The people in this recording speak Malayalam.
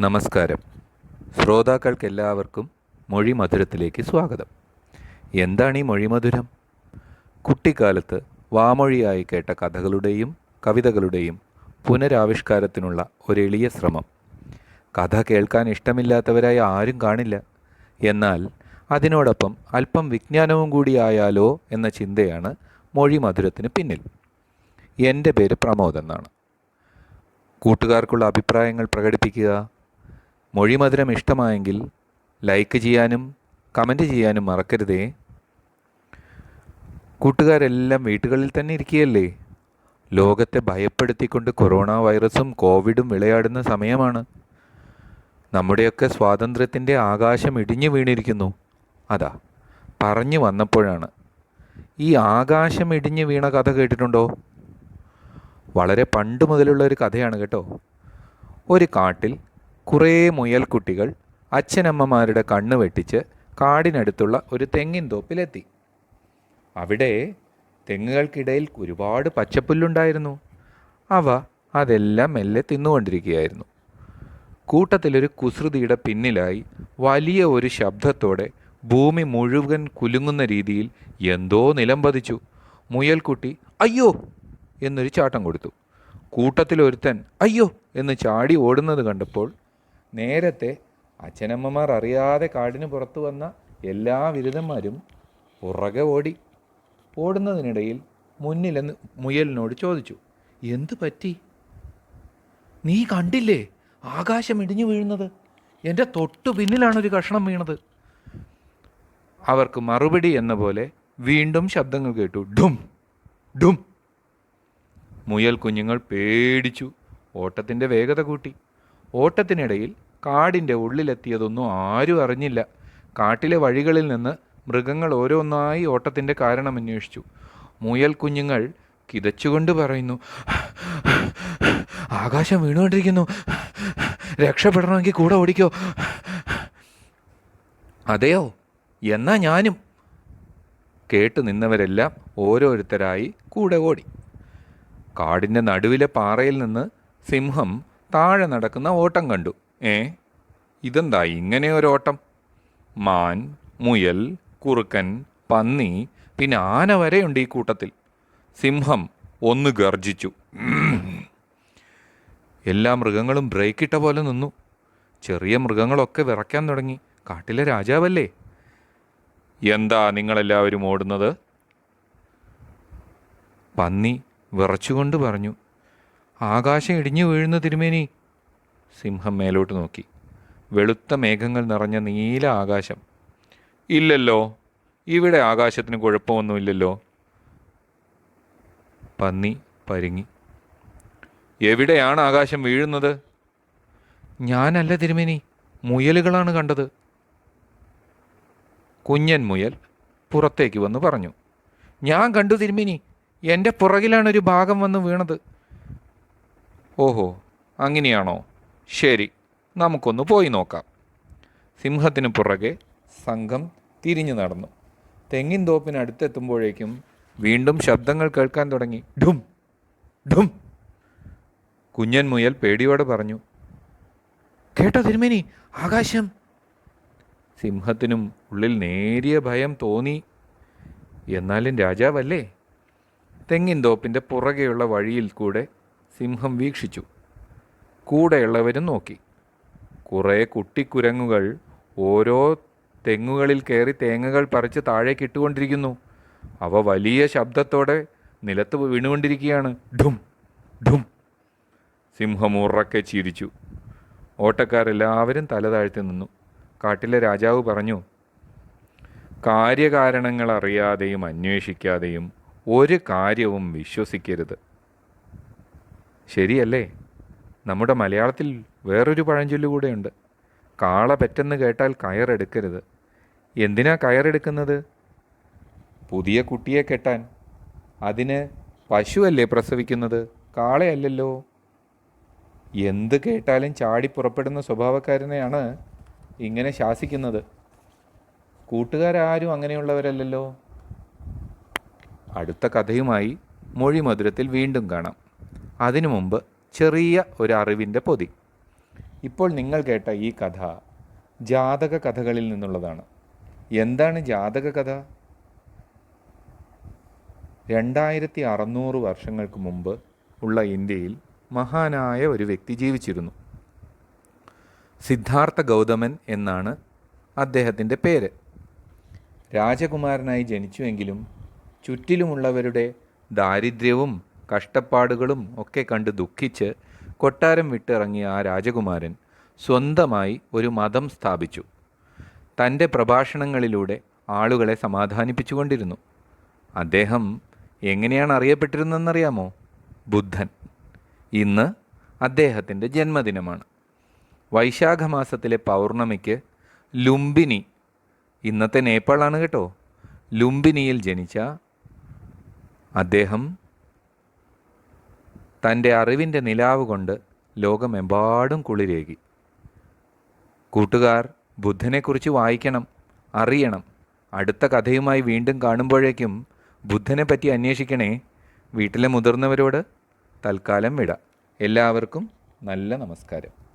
നമസ്കാരം. ശ്രോതാക്കൾക്കെല്ലാവർക്കും മൊഴി മധുരത്തിലേക്ക് സ്വാഗതം. എന്താണ് ഈ മൊഴിമധുരം? കുട്ടിക്കാലത്ത് വാമൊഴിയായി കേട്ട കഥകളുടെയും കവിതകളുടെയും പുനരാവിഷ്കാരത്തിനുള്ള ഒരു എളിയ ശ്രമം. കഥ കേൾക്കാൻ ഇഷ്ടമില്ലാത്തവരായി ആരും കാണില്ല. എന്നാൽ അതിനോടൊപ്പം അല്പം വിജ്ഞാനവും കൂടിയായാലോ എന്ന ചിന്തയാണ് മൊഴി മധുരത്തിന് പിന്നിൽ. എന്റെ പേര് പ്രമോദ് എന്നാണ്. കൂട്ടുകാർക്കുള്ള അഭിപ്രായങ്ങൾ പ്രകടിപ്പിക്കുക മൊഴിമധുരം ഇഷ്ടമായെങ്കിൽ ലൈക്ക് ചെയ്യാനും കമന്റ് ചെയ്യാനും മറക്കരുതേ. കൂട്ടുകാരെല്ലാം വീട്ടുകളിൽ തന്നെ ഇരിക്കുകയല്ലേ? ലോകത്തെ ഭയപ്പെടുത്തിക്കൊണ്ട് കൊറോണ വൈറസും കോവിഡും വിളയാടുന്ന സമയമാണ്. നമ്മുടെയൊക്കെ സ്വാതന്ത്ര്യത്തിന്റെ ആകാശം ഇടിഞ്ഞു വീണിരിക്കുന്നു. അതാ പറഞ്ഞു വന്നപ്പോഴാണ്. ഈ ആകാശം ഇടിഞ്ഞു വീണ കഥ കേട്ടിട്ടുണ്ടോ? വളരെ പണ്ട് മുതലുള്ള ഒരു കഥയാണ് കേട്ടോ. ഒരു കാട്ടിൽ കുറേ മുയൽക്കുട്ടികൾ അച്ഛനമ്മമാരുടെ കണ്ണ് വെട്ടിച്ച് കാടിനടുത്തുള്ള ഒരു തെങ്ങിൻ തോപ്പിലെത്തി. അവിടെ തെങ്ങുകൾക്കിടയിൽ ഒരുപാട് പച്ചപ്പുല്ലുണ്ടായിരുന്നു. അവ അതെല്ലാം മെല്ലെ തിന്നുകൊണ്ടിരിക്കുകയായിരുന്നു. കൂട്ടത്തിലൊരു കുസൃതിയുടെ പിന്നിലായി വലിയ ഒരു ശബ്ദത്തോടെ ഭൂമി മുഴുവൻ കുലുങ്ങുന്ന രീതിയിൽ എന്തോ നിലം പതിച്ചു. മുയൽക്കുട്ടി അയ്യോ! എന്നൊരു ചാട്ടം കൊടുത്തു. കൂട്ടത്തിലൊരുത്തൻ അയ്യോ! എന്ന് ചാടി ഓടുന്നത് കണ്ടപ്പോൾ നേരത്തെ അച്ഛനമ്മമാർ അറിയാതെ കാടിന് പുറത്തു വന്ന എല്ലാ ബിരുദന്മാരും പുറകെ ഓടി ഓടുന്നതിനിടയിൽ മുന്നിലെന്ന് മുയലിനോട് ചോദിച്ചു എന്ത് പറ്റി? നീ കണ്ടില്ലേ ആകാശം ഇടിഞ്ഞു വീഴുന്നത്? എന്റെ തൊട്ടു പിന്നിലാണ് ഒരു കഷണം വീണത്. അവർക്ക് മറുപടി എന്ന പോലെ വീണ്ടും ശബ്ദങ്ങൾ കേട്ടു ഡും ഡും. മുയൽ കുഞ്ഞുങ്ങൾ പേടിച്ചു ഓട്ടത്തിന്റെ വേഗത കൂട്ടി. ഓട്ടത്തിനിടയിൽ കാടിന്റെ ഉള്ളിലെത്തിയതൊന്നും ആരും അറിഞ്ഞില്ല. കാട്ടിലെ വഴികളിൽ നിന്ന് മൃഗങ്ങൾ ഓരോന്നായി ഓട്ടത്തിന്റെ കാരണം അന്വേഷിച്ചു. മുയൽ കുഞ്ഞുങ്ങൾ കിതച്ചുകൊണ്ട് പറയുന്നു ആകാശം വീണുകൊണ്ടിരിക്കുന്നു. രക്ഷപ്പെടണമെങ്കിൽ കൂടെ ഓടിക്കോ. അതെയോ? എന്നാ ഞാനും. കേട്ടു നിന്നവരെല്ലാം ഓരോരുത്തരായി കൂടെ ഓടി. കാടിന്റെ നടുവിലെ പാറയിൽ നിന്ന് സിംഹം താഴെ നടക്കുന്ന ഓട്ടം കണ്ടു. ഏ ഇതെന്താ ഇങ്ങനെ ഒരു ഓട്ടം? മാൻ മുയൽ കുറുക്കൻ പന്നി പിന്നെ ആന വരെയുണ്ട് ഈ കൂട്ടത്തിൽ. സിംഹം ഒന്ന് ഗർജിച്ചു. എല്ലാ മൃഗങ്ങളും ബ്രേക്കിട്ട പോലെ നിന്നു. ചെറിയ മൃഗങ്ങളൊക്കെ വിറയ്ക്കാൻ തുടങ്ങി. കാട്ടിലെ രാജാവല്ലേ? എന്താ നിങ്ങളെല്ലാവരും ഓടുന്നത്? പന്നി വിറച്ചുകൊണ്ട് പറഞ്ഞു. ആകാശം ഇടിഞ്ഞു വീഴുന്ന തിരുമേനി. സിംഹം മേലോട്ട് നോക്കി. വെളുത്ത മേഘങ്ങൾ നിറഞ്ഞ നീല ആകാശം. ഇല്ലല്ലോ ഇവിടെ ആകാശത്തിന് കുഴപ്പമൊന്നുമില്ലല്ലോ. പന്നി പരുങ്ങി. എവിടെയാണ് ആകാശം വീഴുന്നത്? ഞാനല്ല തിരുമേനി മുയലുകളാണ് കണ്ടത്. കുഞ്ഞൻ മുയൽ പുറത്തേക്ക് വന്ന് പറഞ്ഞു. ഞാൻ കണ്ടു തിരുമേനി എന്റെ പുറകിലാണ് ഒരു ഭാഗം വന്ന് വീണത്. ഓഹോ അങ്ങനെയാണോ? ശരി നമുക്കൊന്ന് പോയി നോക്കാം. സിംഹത്തിന് പുറകെ സംഘം തിരിഞ്ഞു നടന്നു. തെങ്ങിൻ തോപ്പിനടുത്തെത്തുമ്പോഴേക്കും വീണ്ടും ശബ്ദങ്ങൾ കേൾക്കാൻ തുടങ്ങി. ഡും ഡും കുഞ്ഞൻ മുയൽ പേടിയോടെ പറഞ്ഞു കേട്ടോ തിരുമേനി ആകാശം. സിംഹത്തിനും ഉള്ളിൽ നേരിയ ഭയം തോന്നി. എന്നാലും രാജാവല്ലേ? തെങ്ങിൻ തോപ്പിന്റെ പുറകെയുള്ള വഴിയിൽ കൂടെ സിംഹം വീക്ഷിച്ചു. കൂടെയുള്ളവരും നോക്കി. കുറേ കുട്ടിക്കുരങ്ങുകൾ ഓരോ തെങ്ങുകളിൽ കയറി തേങ്ങകൾ പറിച്ച് താഴേക്ക് ഇട്ടുകൊണ്ടിരിക്കുന്നു. അവ വലിയ ശബ്ദത്തോടെ നിലത്ത് വീണുകൊണ്ടിരിക്കുകയാണ്. ഡും ഡും സിംഹം ഉറക്കെ ചിരിച്ചു. ഓട്ടക്കാരെല്ലാവരും തല താഴ്ത്തി നിന്നു. കാട്ടിലെ രാജാവ് പറഞ്ഞു കാര്യകാരണങ്ങൾ അറിയാതെയും അന്വേഷിക്കാതെയും ഒരു കാര്യവും വിശ്വസിക്കരുത്. ശരിയല്ലേ? നമ്മുടെ മലയാളത്തിൽ വേറൊരു പഴഞ്ചൊല്ല് കൂടെയുണ്ട്. കാള പെറ്റെന്ന് കേട്ടാൽ കയറെടുക്കരുത്. എന്തിനാ കയറെടുക്കുന്നത്? പുതിയ കുട്ടിയെ കെട്ടാൻ. അതിന് പശുവല്ലേ പ്രസവിക്കുന്നത്? കാളയല്ലല്ലോ. എന്ത് കേട്ടാലും ചാടി പുറപ്പെടുന്ന സ്വഭാവക്കാരനെയാണ് ഇങ്ങനെ ശാസിക്കുന്നത്. കൂട്ടുകാരാരും അങ്ങനെയുള്ളവരല്ലല്ലോ. അടുത്ത കഥയുമായി മൊഴിമധുരത്തിൽ വീണ്ടും കാണാം. അതിനു മുമ്പ് ചെറിയ ഒരു അറിവിന്റെ പൊതി. ഇപ്പോൾ നിങ്ങൾ കേട്ട ഈ കഥ ജാതക കഥകളിൽ നിന്നുള്ളതാണ്. എന്താണ് ജാതക കഥ? രണ്ടായിരത്തി അറുന്നൂറ് വർഷങ്ങൾക്ക് മുമ്പ് ഉള്ള ഇന്ത്യയിൽ മഹാനായ ഒരു വ്യക്തി ജീവിച്ചിരുന്നു. സിദ്ധാർത്ഥ ഗൗതമൻ എന്നാണ് അദ്ദേഹത്തിന്റെ പേര്. രാജകുമാരനായി ജനിച്ചുവെങ്കിലും ചുറ്റിലുമുള്ളവരുടെ ദാരിദ്ര്യവും കഷ്ടപ്പാടുകളും ഒക്കെ കണ്ട് ദുഃഖിച്ച് കൊട്ടാരം വിട്ടിറങ്ങിയ ആ രാജകുമാരൻ സ്വന്തമായി ഒരു മതം സ്ഥാപിച്ചു. തന്റെ പ്രഭാഷണങ്ങളിലൂടെ ആളുകളെ സമാധാനിപ്പിച്ചുകൊണ്ടിരുന്നു. അദ്ദേഹം എങ്ങനെയാണ് അറിയപ്പെട്ടിരുന്നതെന്നറിയാമോ? ബുദ്ധൻ. ഇന്ന് അദ്ദേഹത്തിന്റെ ജന്മദിനമാണ്. വൈശാഖ മാസത്തിലെ പൗർണമിക്ക് ലുംബിനി. ഇന്നത്തെ നേപ്പാളാണ് കേട്ടോ. ലുംബിനിയിൽ ജനിച്ച അദ്ദേഹം തന്റെ അറിവിന്റെ നിലാവ് കൊണ്ട് ലോകമെമ്പാടും കുളിരേകി. കൂട്ടുകാർ ബുദ്ധനെക്കുറിച്ച് വായിക്കണം അറിയണം. അടുത്ത കഥയുമായി വീണ്ടും കാണുമ്പോഴേക്കും ബുദ്ധനെ പറ്റി അന്വേഷിക്കണേ. വീട്ടിലെ മുതിർന്നവരോട് തൽക്കാലം വിടാം. എല്ലാവർക്കും നല്ല നമസ്കാരം.